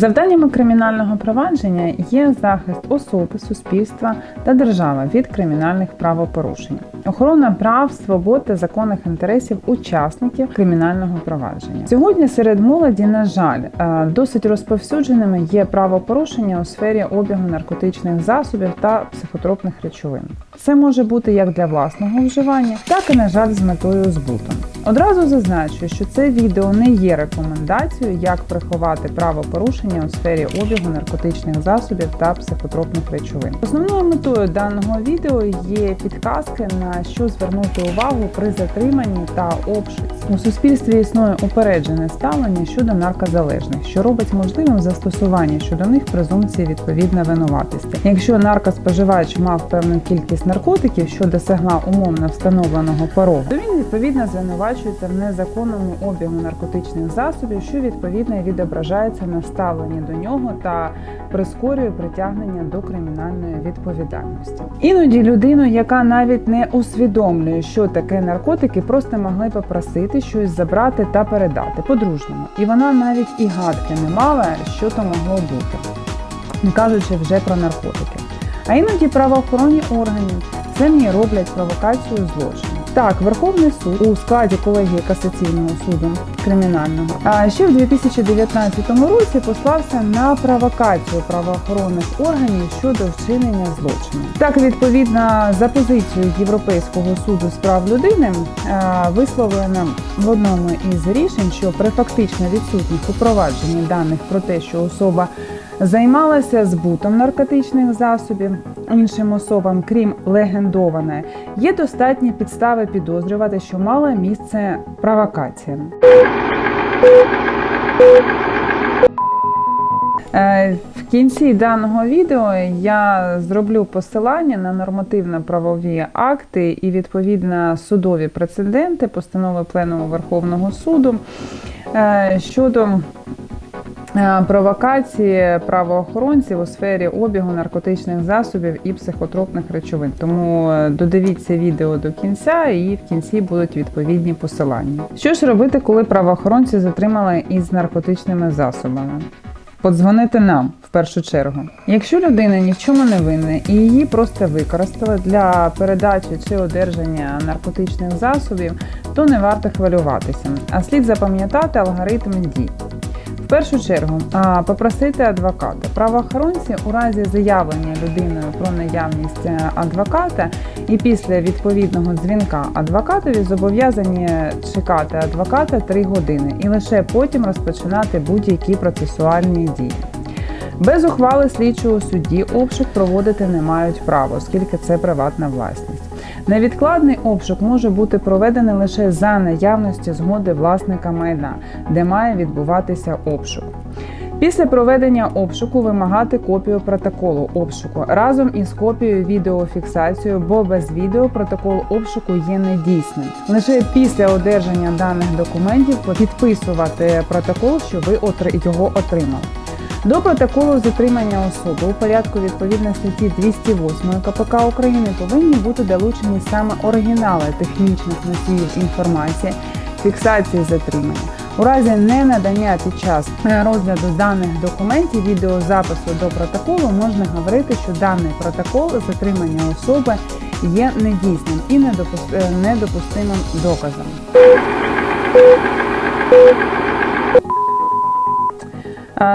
Завданнями кримінального провадження є захист особи, суспільства та держави від кримінальних правопорушень, охорона прав, свобод та законних інтересів учасників кримінального провадження. Сьогодні серед молоді, на жаль, е, досить розповсюдженими є правопорушення у сфері обігу наркотичних засобів та психотропних речовин. Це може бути як для власного вживання, так і, на жаль, з метою збуту. Одразу зазначу, що це відео не є рекомендацією, як приховати правопорушення у сфері обігу наркотичних засобів та психотропних речовин. Основною метою даного відео є підказки на що звернути увагу при затриманні та обшуці. У суспільстві існує упереджене ставлення щодо наркозалежних, що робить можливим застосування щодо них презумпції відповідно винуватості. Якщо наркоспоживач мав певну кількість наркотиків, що досягла умовно встановленого порогу, то він відповідно звинувачується в незаконному обігу наркотичних засобів, що відповідно відображається на ставленні до нього та прискорює притягнення до кримінальної відповідальності. Іноді людину, яка навіть не усвідомлює, що таке наркотики, просто могли попросити щось забрати та передати по-дружньому, і вона навіть і гадки не мала, що то могло бути, не кажучи вже про наркотики. А іноді правоохоронні органи самі роблять провокацію злочину. Так, Верховний суд у складі колегії касаційного суду кримінального ще в 2019 році послався на провокацію правоохоронних органів щодо вчинення злочину. Так, відповідно за позицією Європейського суду з прав людини висловлено в одному із рішень, що при фактично відсутніх у провадженні даних про те, що особа займалася збутом наркотичних засобів іншим особам, крім легендованої, є достатні підстави підозрювати, що мала місце провокація. Е, В кінці даного відео я зроблю посилання на нормативно-правові акти і відповідно судові прецеденти постанови Пленуму Верховного суду е, щодо провокації правоохоронців у сфері обігу наркотичних засобів і психотропних речовин. Тому е, додивіться відео до кінця, і в кінці будуть відповідні посилання. Що ж робити, коли правоохоронці затримали із наркотичними засобами? Подзвонити нам в першу чергу. Якщо людина ні в чому не винна і її просто використали для передачі чи одержання наркотичних засобів, то не варто хвилюватися, а слід запам'ятати алгоритм дій. Першу чергу попросити адвоката. Правоохоронці у разі заявлення людиною про наявність е, адвоката і після відповідного дзвінка адвокатові зобов'язані чекати адвоката 3 години і лише потім розпочинати будь-які процесуальні дії. Без ухвали слідчого судді обшук проводити не мають права, оскільки це приватна власність. Невідкладний обшук може бути проведений лише за наявності згоди власника майна, де має відбуватися обшук. Після проведення обшуку вимагати копію протоколу обшуку разом із копією відеофіксацією, бо без відео протокол обшуку є недійсним. Лише після одержання даних документів підписувати протокол, що ви його отримали. До протоколу затримання особи у порядку відповідно статті 208 КПК України повинні бути долучені саме оригінали технічних носіїв інформації, фіксації затримання. У разі ненадання під час е, розгляду даних документів відеозапису до протоколу можна говорити, що даний протокол затримання особи є недійсним і е, недопустимим доказом.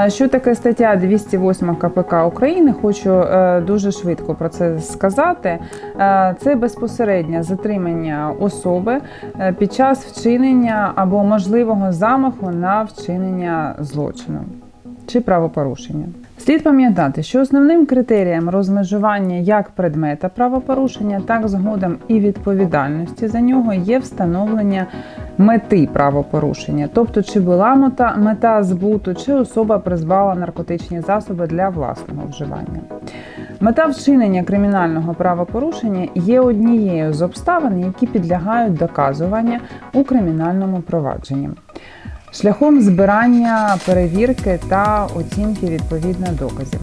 Що таке стаття 208 КПК України? Хочу е, дуже швидко про це сказати. Е, Це безпосереднє затримання особи е, під час вчинення або можливого замаху на вчинення злочину чи правопорушення. Слід пам'ятати, що основним критерієм розмежування як предмета правопорушення, так згодом і відповідальності за нього є встановлення мети правопорушення, тобто чи була мета, мета збуту, чи особа призвала наркотичні засоби для власного вживання. Мета вчинення кримінального правопорушення є однією з обставин, які підлягають доказування у кримінальному провадженні. Шляхом збирання перевірки та оцінки відповідно доказів.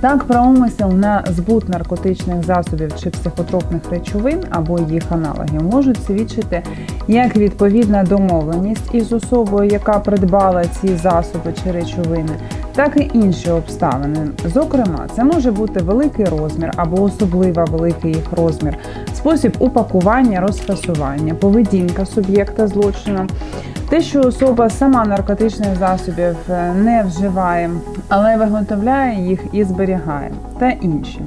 Так, про умисел на збут наркотичних засобів чи психотропних речовин або їх аналогів можуть свідчити як відповідна домовленість із особою, яка придбала ці засоби чи речовини, так і інші обставини. Зокрема, це може бути великий розмір або особливо великий їх розмір, спосіб упакування, розфасування, поведінка суб'єкта злочину. Те, що особа сама наркотичних засобів е, не вживає, але виготовляє їх і зберігає, та інші.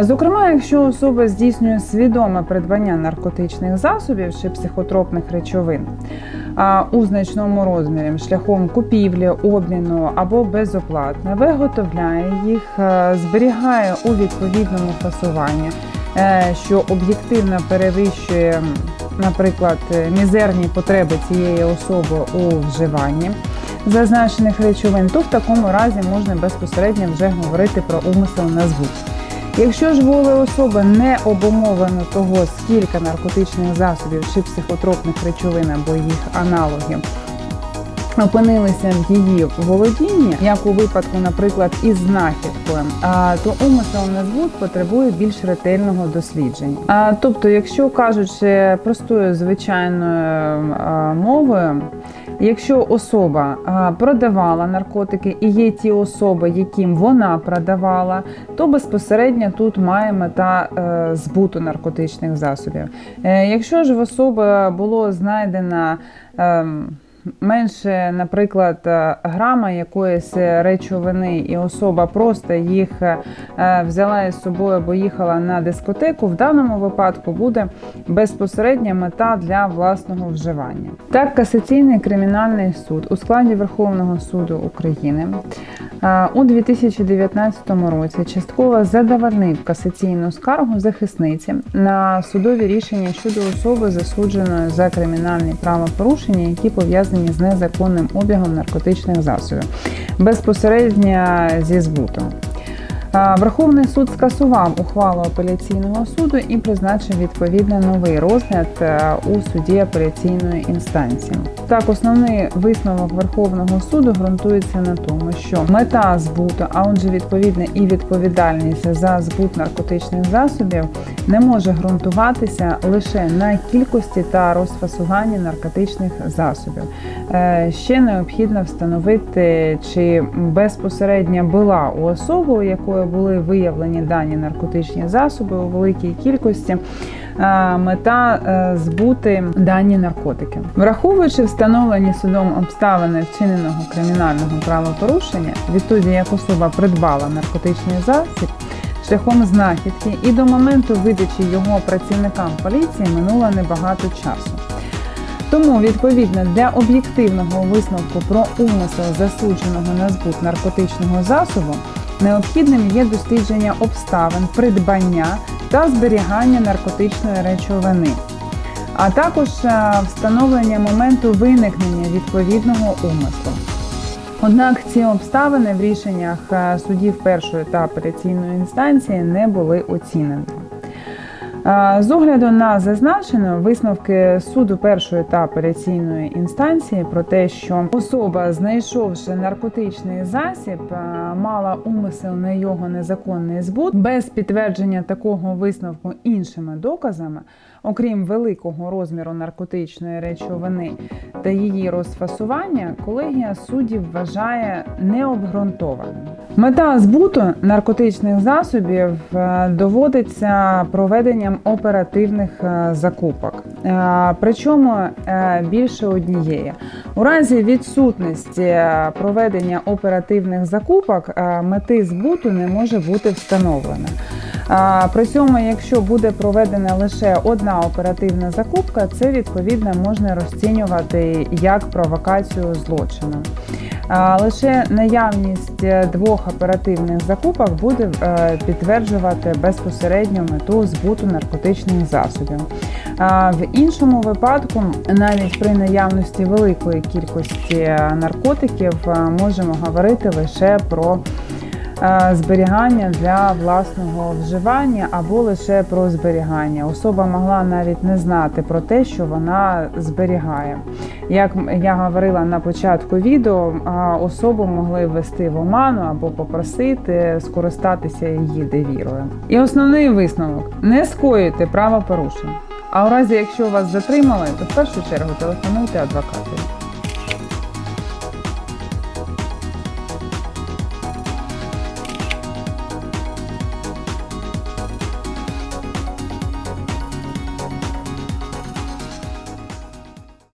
Зокрема, якщо особа здійснює свідоме придбання наркотичних засобів чи психотропних речовин у значному розмірі шляхом купівлі, обміну або безоплатно, виготовляє їх, зберігає у відповідному фасуванні, е, що об'єктивно перевищує, наприклад, мізерні потреби цієї особи у вживанні зазначених речовин, то в такому разі можна безпосередньо вже говорити про умисел на збут. Якщо ж особи не обумовлено того, скільки наркотичних засобів чи психотропних речовин або їх аналогів опинилися в її володінні, як у випадку, наприклад, із знахідкою, то умисел на збут потребує більш ретельного дослідження. Тобто, якщо кажучи простою звичайною мовою, Якщо особа продавала наркотики і є ті особи, яким вона продавала, то безпосередньо тут має мета е, збуту наркотичних засобів. Е, Якщо ж в особи було знайдено ем, менше, наприклад, е, грама якоїсь речовини, і особа просто їх е, взяла із собою, бо їхала на дискотеку, в даному випадку буде безпосередня мета для власного вживання. Так, касаційний кримінальний суд у складі Верховного суду України е, у 2019 році частково задовольнив касаційну скаргу захисниці на судові рішення щодо особи, засудженої за кримінальні правопорушення, які пов'язані з незаконним обігом наркотичних засобів безпосередньо зі збутом. Верховний суд скасував ухвалу апеляційного суду і призначив відповідно новий розгляд е, у суді апеляційної інстанції. Так, основний висновок Верховного суду ґрунтується на тому, що мета збуту, а отже, відповідно і відповідальність за збут наркотичних засобів не може ґрунтуватися лише на кількості та розфасуванні наркотичних засобів. Е, Ще необхідно встановити, чи безпосередньо була у особи, у якої були виявлені дані наркотичні засоби у великій кількості. е, Мета е, збути дані наркотики, враховуючи встановлені судом обставини вчиненого кримінального правопорушення, відтоді як особа придбала наркотичний засіб шляхом знахідки, і до моменту видачі його працівникам поліції минуло небагато часу. Тому, відповідно, для об'єктивного висновку про умисел засудженого на збут наркотичного засобу необхідним є дослідження обставин придбання та зберігання наркотичної речовини, а також е, встановлення моменту виникнення відповідного умислу. Однак ці обставини в рішеннях е, судів першої та апеляційної інстанції не були оцінені. З огляду на зазначене, висновки суду першої та апеляційної інстанції про те, що особа, знайшовши наркотичний засіб, мала умисел на його незаконний збут без підтвердження такого висновку іншими доказами, окрім великого розміру наркотичної речовини та її розфасування, колегія суддів вважає необґрунтованим. Мета збуту наркотичних засобів е, доводиться проведенням оперативних е, закупок, Е, причому більше однієї. У разі відсутності проведення оперативних закупок мети збуту не може бути встановлена. При цьому, якщо буде проведена лише одна оперативна закупка, це відповідно можна розцінювати як провокацію злочину. Лише наявність е, двох оперативних закупок буде е, підтверджувати безпосередньо мету збуту наркотичних засобів. В іншому випадку, навіть при наявності великої кількості наркотиків, е, можемо говорити лише про зберігання для власного вживання або лише про зберігання. Особа могла навіть не знати про те, що вона зберігає. Як я говорила на початку відео, особу могли ввести в оману або попросити скористатися її довірою. І основний висновок: не скоюйте правопорушень. А у разі, якщо вас затримали, то в першу чергу телефонуйте адвокату.